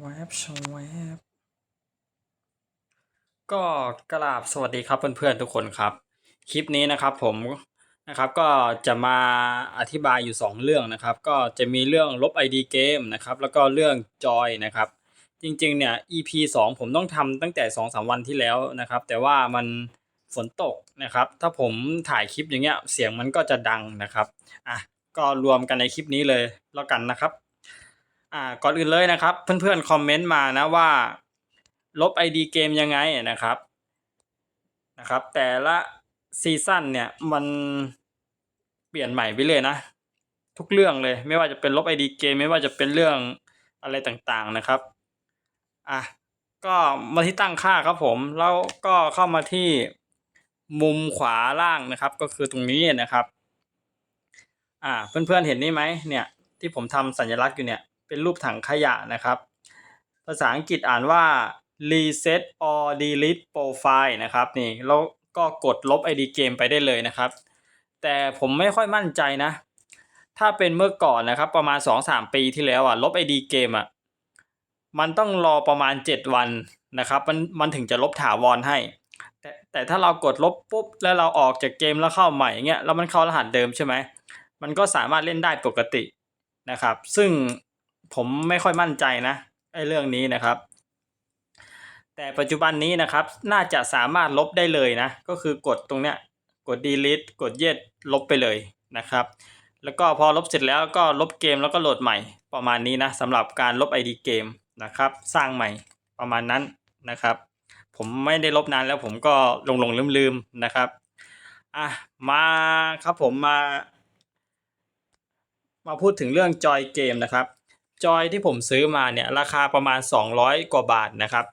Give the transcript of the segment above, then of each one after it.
แวบชแวบก็กราบสวัสดีครับเพื่อนๆทุกคนครับ คลิปนี้นะครับผมนะครับก็จะมาอธิบายอยู่ 2 เรื่องนะครับ ก็จะมีเรื่องลบ ID เกมนะครับ แล้วก็เรื่องจอยนะครับ จริงๆเนี่ย EP 2 ผมต้องทำตั้งแต่ 2-3 วันที่แล้วนะครับ แต่ว่ามันฝนตกนะครับ ถ้าผมถ่ายคลิปอย่างเงี้ยเสียงมันก็จะดังนะครับอะก็รวมกันในคลิปนี้เลยแล้วกันนะครับ อ่าก่อนอื่นเลยนะครับ เพื่อนๆคอมเมนต์มานะว่า ลบ ID เกมยังไงนะครับนะครับ แต่ละซีซั่นเนี่ยมันเปลี่ยนใหม่ไปเลยนะ ทุกเรื่องเลย ไม่ว่าจะเป็นลบ ID เกมไม่ว่าจะเป็นเรื่องอะไรต่างๆนะครับอะก็มาที่ตั้งค่าครับผม แล้วก็เข้ามาที่มุมขวาล่างนะครับ ก็คือตรงนี้นะครับ อ่า เพื่อนๆเห็นนี่ไหมเนี่ย ที่ผมทำสัญลักษณ์อยู่เนี่ย เป็นรูปถังขยะนะครับ ภาษาอังกฤษอ่านว่า reset or delete profile นะครับนี่แล้วก็กดลบ ID เกมไปได้เลยนะครับ แต่ผมไม่ค่อยมั่นใจนะ ถ้าเป็นเมื่อก่อนนะครับประมาณ 2-3 ปีที่แล้วอะลบ ID เกมอะมันต้องรอประมาณ 7 วันนะครับมันมันถึงจะลบถาวรให้ แต่แต่ถ้าเรากดลบปุ๊บแล้วเราออกจากเกมแล้วเข้าใหม่เงี้ยแล้วมันเข้ารหัสเดิมใช่ไหมมันก็สามารถเล่นได้ปกตินะครับ ซึ่ง ผมไม่ค่อยมั่นใจนะไอ้เรื่องนี้นะครับ แต่ปัจจุบันนี้นะครับ น่าจะสามารถลบได้เลยนะ ก็คือกดตรงเนี้ยกด delete กด yes ลบไปเลยนะครับ แล้วก็พอลบเสร็จแล้วก็ลบเกมแล้วก็โหลดใหม่ประมาณนี้นะสำหรับการลบ ID เกมนะครับ สร้างใหม่ประมาณนั้นนะครับ ผมไม่ได้ลบนานแล้วผมก็หลงหลงลืมลืมนะครับอะมาครับผมมา มาพูดถึงเรื่องจอยเกมนะครับ จอยที่ผมซื้อมาเนี่ยราคาประมาณ 200 กว่าบาทนะครับ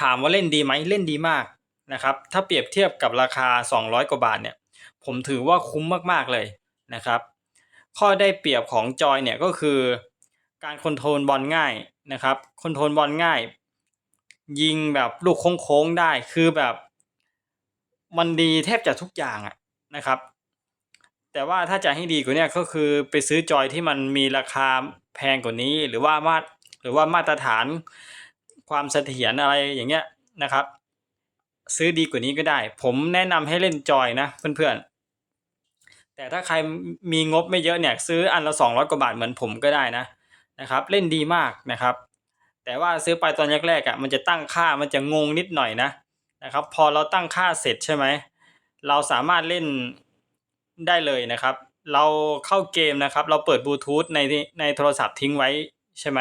ถามว่าเล่นดีไหมเล่นดีมากนะครับ ถ้าเปรียบเทียบกับราคา 200 กว่าบาทเนี่ยผมถือว่าคุ้มมากๆเลยนะครับ ข้อได้เปรียบของจอยเนี่ยก็คือ การคอนโทรลบอลง่ายนะครับคอนโทรลบอลง่าย ยิงแบบลูกโค้งๆได้คือแบบ มันดีแทบจะทุกอย่างอะนะครับ แต่ว่าถ้าจะให้ดีกว่านี้ก็คือไปซื้อจอยที่มันมีราคาแพงกว่านี้ หรือว่ามาตรหรือว่ามาตรฐานความเสถียรอะไรอย่างเงี้ยนะครับ ซื้อดีกว่านี้ก็ได้ ผมแนะนำให้เล่นจอยนะเพื่อนๆแต่ถ้าใครมีงบไม่เยอะเนี่ยซื้ออันละ 200 กว่าบาทเหมือนผมก็ได้นะนะครับ เล่นดีมากนะครับ แต่ว่าซื้อไปตอนแรกๆอะมันจะตั้งค่ามันจะงงนิดหน่อยนะนะครับ พอเราตั้งค่าเสร็จใช่ไหมเราสามารถเล่น ได้เลยนะครับ เราเข้าเกมนะครับ เราเปิดบลูทูธในในโทรศัพท์ทิ้งไว้ใช่ไหม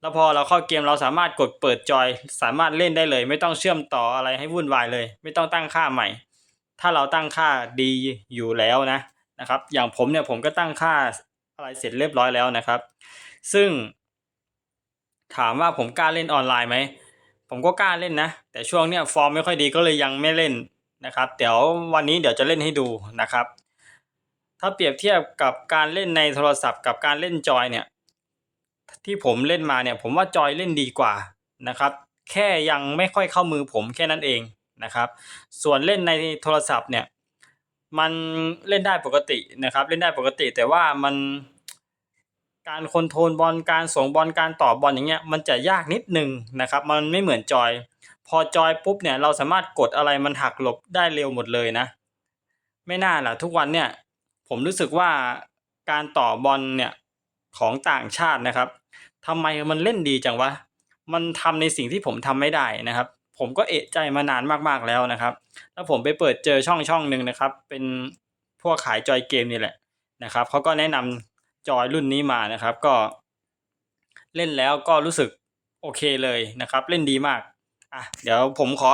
แล้วพอเราเข้าเกมเราสามารถกดเปิดจอย สามารถเล่นได้เลย ไม่ต้องเชื่อมต่ออะไรให้วุ่นวายเลย ไม่ต้องตั้งค่าใหม่ ถ้าเราตั้งค่าดีอยู่แล้วนะนะครับ อย่างผมเนี่ยผมก็ตั้งค่าอะไรเสร็จเรียบร้อยแล้วนะครับ ซึ่ง ถามว่าผมกล้าเล่นออนไลน์ไหมผมก็กล้าเล่นนะ แต่ช่วงเนี้ยฟอร์มไม่ค่อยดีก็เลยยังไม่เล่นนะครับ เดี๋ยววันนี้เดี๋ยวจะเล่นให้ดูนะครับ ถ้าเปรียบเทียบกับการเล่นในโทรศัพท์ กับการเล่นจอยเนี่ยที่ผมเล่นมาเนี่ยผมว่าจอยเล่นดีกว่านะครับ แค่ยังไม่ค่อยเข้ามือผมแค่นั้นเองนะครับ ส่วนเล่นในโทรศัพท์เนี่ยมันเล่นได้ปกตินะครับ เล่นได้ปกติแต่ว่ามันการคอนโทรลบอลการส่งบอลการต่อบอลอย่างเงี้ยมันจะยากนิดนึงนะครับ มันไม่เหมือนจอย พอจอยปุ๊บเนี่ยเราสามารถกดอะไรมันหักหลบได้เร็วหมดเลยนะ ไม่น่าล่ะทุกวันเนี่ย ผมรู้สึกว่าการต่อบอลเนี่ยของต่างชาตินะครับทำไมมันเล่นดีจังวะมันทำในสิ่งที่ผมทำไม่ได้นะครับ ผมก็เอะใจมานานมากๆแล้วนะครับ แล้วผมไปเปิดเจอช่องช่องหนึ่งนะครับ เป็นพวกขายจอยเกมนี่แหละนะครับเขาก็แนะนำจอยรุ่นนี้มานะครับ ก็ เล่นแล้วก็รู้สึกโอเคเลยนะครับ เล่นดีมากอะเดี๋ยวผมขอ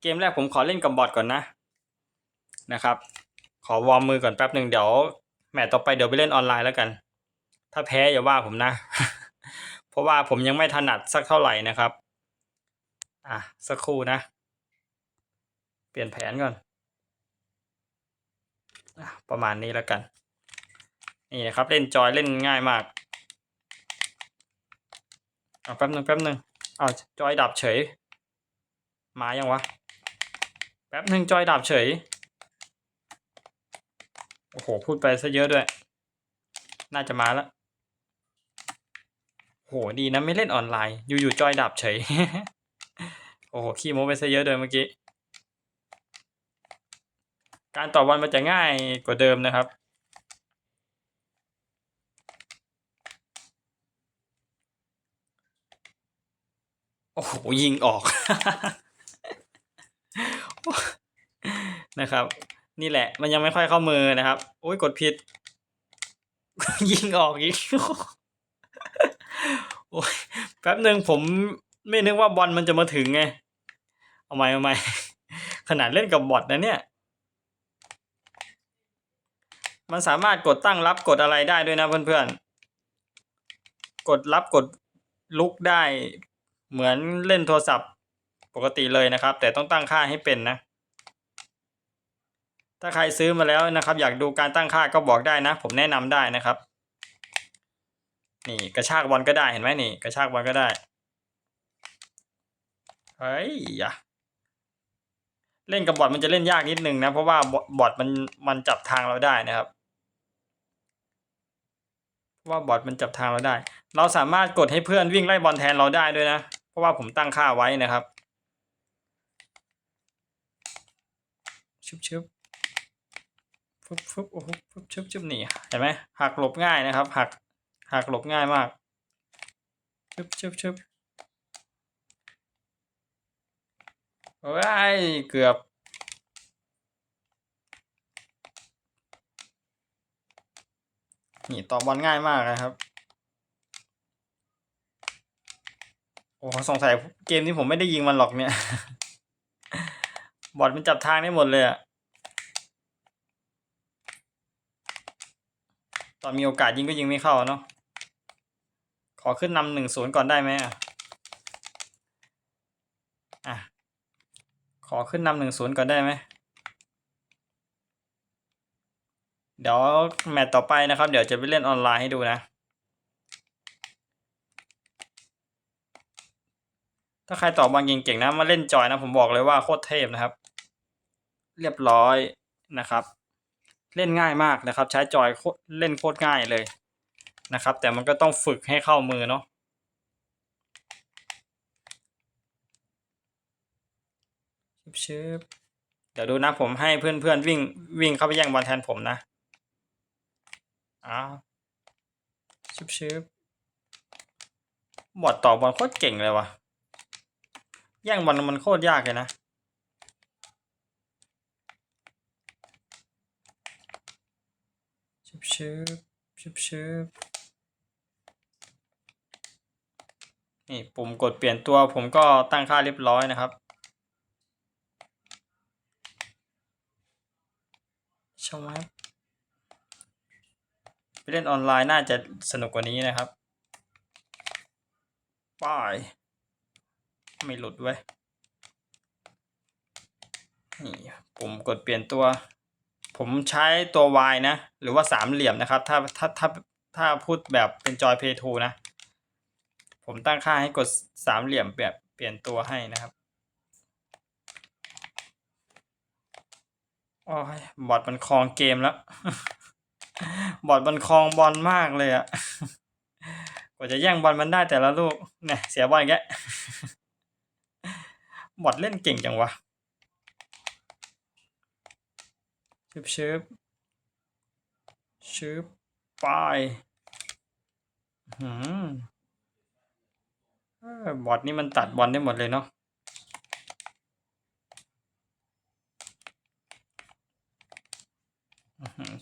เกมแรกผมขอเล่นกับบอทก่อนนะนะครับ ขอวอร์มมือก่อนแป๊บหนึ่งเดี๋ยวแมตช์ต่อไปเดี๋ยวไปเล่นออนไลน์แล้วกัน ถ้าแพ้อย่าว่าผมนะ เพราะว่าผมยังไม่ถนัดสักเท่าไหร่นะครับ อะสักครู่นะ เปลี่ยนแผนก่อนอประมาณนี้แล้วกัน นี่นะครับเล่นจอยเล่นง่ายมากเอาแป๊บหนึ่งแป๊บหนึ่งเอาจอยดับเฉย มายังวะ แป๊บหนึ่งจอยดับเฉย โอ้โห พูดไปซะเยอะด้วย น่าจะมาแล้วโหโหดีนะไม่เล่นออนไลน์ อยู่ๆจอยดับเฉย โอ้โห ขี้โม้ไปซะเยอะเลยเมื่อกี้ การต่อวันมันจะง่ายกว่าเดิมนะครับ โอ้โห ยิงออก นะครับ นี่แหละ มันยังไม่ค่อยเข้ามือนะครับโอ้ยกดผิด ยิงออกอีกโอ้ยแป๊บหนึ่งผมไม่นึกว่าบอลมันจะมาถึงไง เอาใหม่เอาใหม่ขนาดเล่นกับบอทนะเนี่ย มันสามารถกดตั้งรับกดอะไรได้ด้วยนะเพื่อนๆ กดรับกดลุกได้ เหมือนเล่นโทรศัพท์ปกติเลยนะครับ แต่ต้องตั้งค่าให้เป็นนะ ถ้าใครซื้อมาแล้วนะครับ อยากดูการตั้งค่าก็บอกได้นะ ผมแนะนำได้นะครับ นี่กระชากบอลก็ได้เห็นไหมนี่ กระชากบอลก็ได้เฮ้ยอย่าเล่นกับบอทมันจะเล่นยากนิดนึงนะ เพราะว่าบอทมันมันจับทางเราได้นะครับเพราะว่าบอทมันจับทางเราได้ เราสามารถกดให้เพื่อนวิ่งไล่บอลแทนเราได้ด้วยนะ เพราะว่าผมตั้งค่าไว้นะครับ ชุบชุบ บฟึบโอ้โหฟึบชุบชุบนี่เห็นไหมหักหลบง่ายนะครับ หักหักหลบง่ายมากชุบชุบชุบโอ้ยเกือบนี่ต่อบอลง่ายมากนะครับ โอ้สงสัยเกมนี้ผมไม่ได้ยิงมันหรอกเนี่ย บอลมันจับทางได้หมดเลยอะ ตอนมีโอกาสยิงก็ยิงไม่เข้าเนาะขอขึ้นนำหนึ่งศูนย์ก่อนได้ไหมอะอะขอขึ้นนำหนึ่งศูนย์ก่อนได้ไหมเดี๋ยวแมตต์ต่อไปนะครับ เดี๋ยวจะไปเล่นออนไลน์ให้ดูนะ ถ้าใครตอบบอลเก่งๆนะ มาเล่นจอยนะ ผมบอกเลยว่าโคตรเทพนะครับ เรียบร้อยนะครับ เล่นง่ายมากนะครับ ใช้จอยเล่นโคตรง่ายเลยนะครับ แต่มันก็ต้องฝึกให้เข้ามือเนาะชิบเดี๋ยวดูนะผมให้เพื่อนๆวิ่งวิ่งเข้าไปแย่งบอลแทนผมนะอ้าวชิบชิบบอดต่อบอลโคตรเก่งเลยวะแย่งบอลมันโคตรยากเลยนะ ชิบชิบชิบชิบนี่ปุ่มกดเปลี่ยนตัวผมก็ตั้งค่าเรียบร้อยนะครับชมครับไปเล่นออนไลน์น่าจะสนุกกว่านี้นะครับป้ายไม่หลุดไว้ยนี่ปุ่มกดเปลี่ยนตัว ผมใช้ตัว Y นะ หรือว่าสามเหลี่ยมนะครับ ถ้าถ้าถ้าถ้าพูดแบบเป็นจอย Play 2นะ ผมตั้งค่าให้กดสามเหลี่ยมแบบเปลี่ยนตัวให้นะครับโอ้ยบอดมันคลองเกมแล้ว บอดมันคลองบอลมากเลยอะกว่าจะแย่งบอลมันได้แต่ละลูกเนี่ยเสียบอลแกบอดเล่นเก่งจังวะ ชึบชึบชึบไปหืมบอดนี่มันตัดบอลได้หมดเลยเนาะ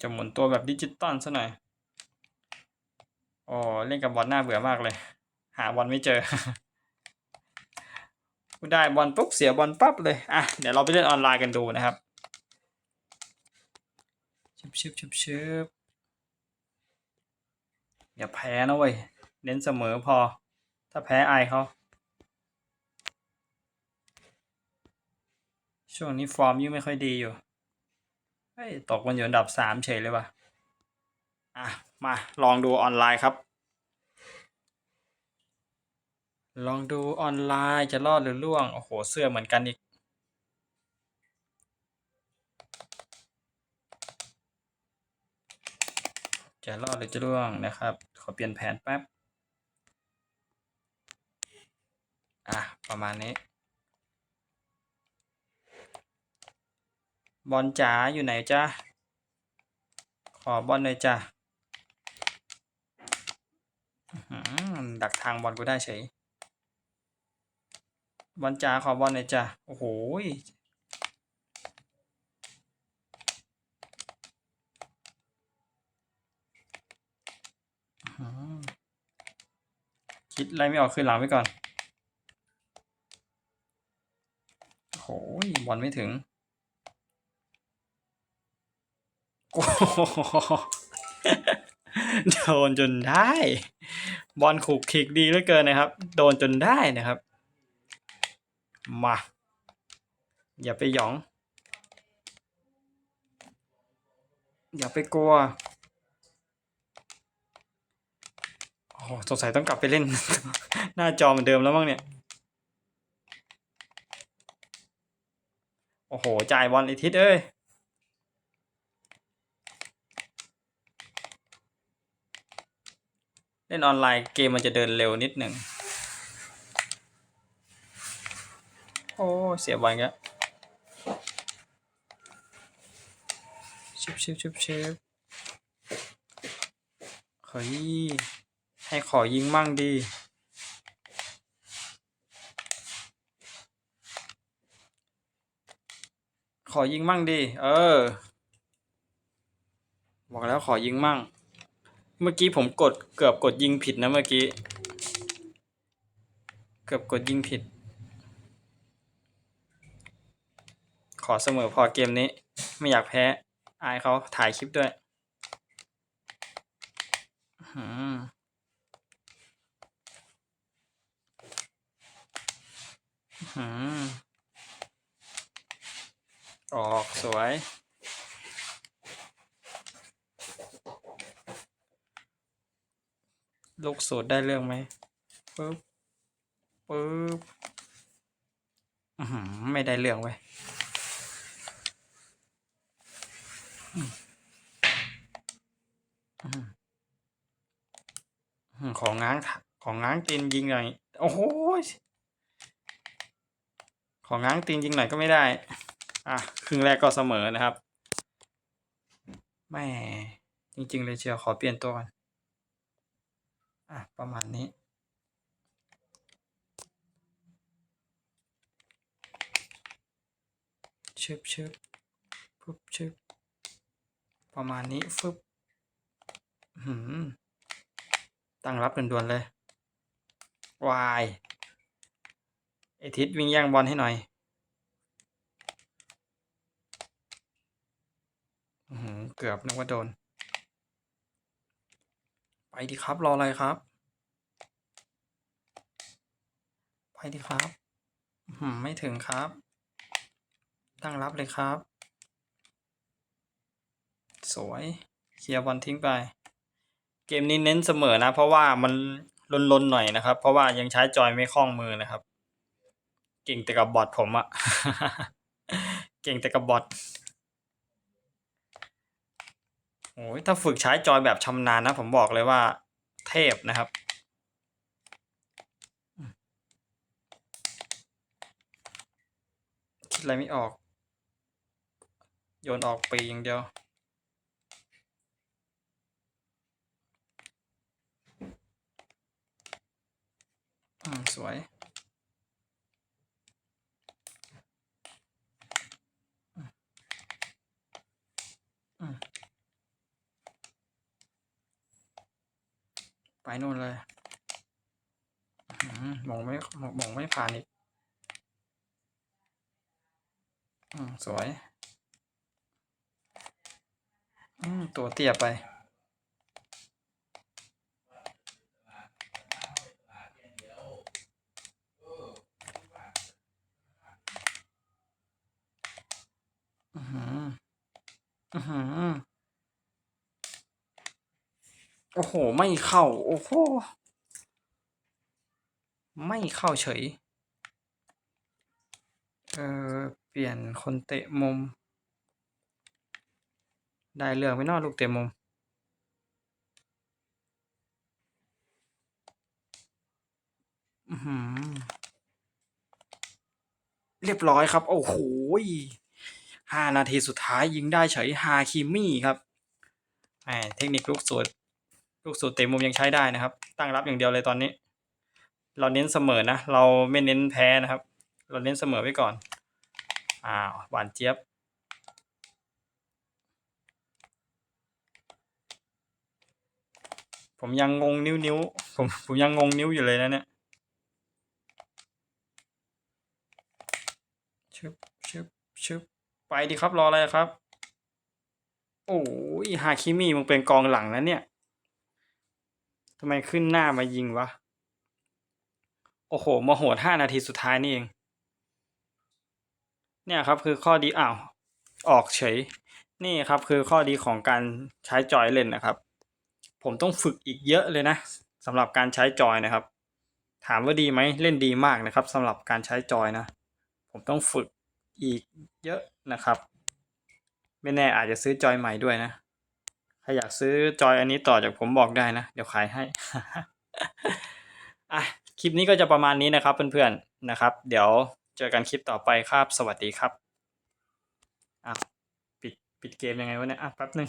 จะหมุนตัวแบบดิจิตอลซะหน่อยโอ้เล่นกับบอลน่าเบื่อมากเลย หาบอลไม่เจอได้บอลปุ๊บเสียบอลปั๊บเลย อะ เดี๋ยวเราไปเล่นออนไลน์กันดูนะครับ ชิบชิบชิบชิบอย่าแพ้นะเว้ย เน้นเสมอพอ ถ้าแพ้ไอเขาช่วงนี้ฟอร์มยังไม่ค่อยดีอยู่เฮ้ยตกมันอยู่อันดับสามเฉยเลยว่ะ อะ มาลองดูออนไลน์ครับ ลองดูออนไลน์จะรอดหรือล่วง โอ้โห เสื้อเหมือนกันอีก จะรอดหรือจะล่วงนะครับ ขอเปลี่ยนแผนแป๊บ อะ ประมาณนี้ บอลจ๋าอยู่ไหนจ้าขอบอลหน่อยจ้าดักทางบอลกูได้เฉยบอลจ๋าขอบอลหน่อยจ้าโอ้โหยอื้อหือ คิดอะไรไม่ออกคืนหลังไปก่อนโอ้โหยบอลไม่ถึงโอ้โหโดนจนได้ บอลขูกคลิกดีเหลือเกินนะครับ โดนจนได้นะครับ มา อย่าไปหยอง อย่าไปกลัว โอ้โห สงสัยต้องกลับไปเล่น หน้าจอเหมือนเดิมแล้วมั้งเนี่ย โอ้โห จ่ายบอลไอทิศเอ้ย เล่นออนไลน์เกมมันจะเดินเร็วนิดหนึ่ง โอ้ เสียบอลกแล้วชิบชิบชิบชิบเฮ้ย ให้ขอยิงมั่งดี ขอยิงมั่งดี เออ บอกแล้วขอยิงมั่ง เมื่อกี้ผมกดเกือบกดยิงผิดนะเมื่อกี้ เกือบกดยิงผิด ขอเสมอพอเกมนี้ ไม่อยากแพ้ อายเขาถ่ายคลิปด้วยอื้ อหืออื้อกสวย ลูกสูตรได้เรื่องไหมปึ๊บปึ๊บอือหือไม่ได้เรื่องเว้ยของง้างของง้างตีนยิงหน่อย โอ้โห ของง้างตีนยิงหน่อยก็ไม่ได้ อะครึ่งแรกก็เสมอนะครับแม่จริง ๆ เลยเชียวขอเปลี่ยนตัวก่อนอะประมาณนี้ ชึบชึบปุ๊บชึบประมาณนี้ฟึบหืมตั้งรับด่วนเลย วาย ไอทิศวิ่งแย่งบอลให้หน่อยเกือบนึกว่าโดน ไปดิครับรออะไรครับ ไปดิครับไม่ถึงครับ ตั้งรับเลยครับ สวยเคลียร์บอลทิ้งไป เกมนี้เน้นเสมอนะ เพราะว่ามันลนๆหน่อยนะครับ เพราะว่ายังใช้จอยไม่คล่องมือนะครับ ก่งแต่กับบอทผมอะเก่งแต่กับบอทโอ้ยถ้าฝึกใช้จอยแบบชำนาญนะ ผมบอกเลยว่าเทพนะครับคิดอะไรไม่ออก โยนออกปีอย่างเดียวสวย อืมอืมไป นู่นเลยอมองไม่มองไม่ผ่านอีกอสวยอืตัวเตี้ยไป อือหืออือหือ โอ้โห ไม่เข้า โอ้โห ไม่เข้าเฉย เออเปลี่ยนคนเตะมุม ได้เรื่องไปเนอกลูกเตะมุมอื้อหือรียบร้อยครับ โอ้โหห้านาทีสุดท้ายยิงได้เฉยฮาคิมี่ครับแหมเทคนิคลูกสูตร ลูกสูตรเตะมุมยังใช้ได้นะครับ ตั้งรับอย่างเดียวเลยตอนนี้ เราเน้นเสมอนะ เราไม่เน้นแพ้นะครับ เราเน้นเสมอไว้ก่อนอ้าวหวานเจี๊ยบผมยังงงนิ้วนิ้วผมผมยังงงนิ้วอยู่เลยนะเนี่ยชึบชึบชึบไปดีครับรออะไรครับ โอ้ยฮาคิมิมึงเป็นกองหลังนะเนี่ย ทำไมขึ้นหน้ามายิงวะ โอ้โหมาโหดห้านาทีสุดท้ายนี่เอง เนี่ยครับคือข้อดีอ้าวออกเฉย นี่ครับคือข้อดีของการใช้จอยเล่นนะครับ ผมต้องฝึกอีกเยอะเลยนะสำหรับการใช้จอยนะครับ ถามว่าดีไหมเล่นดีมากนะครับสำหรับการใช้จอยนะ ผมต้องฝึกอีกเยอะนะครับ ไม่แน่อาจจะซื้อจอยใหม่ด้วยนะ ใครอยากซื้อจอยอันนี้ต่อจากผมบอกได้นะ เดี๋ยวขายให้อะคลิปนี้ก็จะประมาณนี้นะครับเพื่อนๆนะครับ เดี๋ยวเจอกันคลิปต่อไปครับ สวัสดีครับอะปิดปิดเกมยังไงวะเนี่ยอะแป๊บหนึ่ง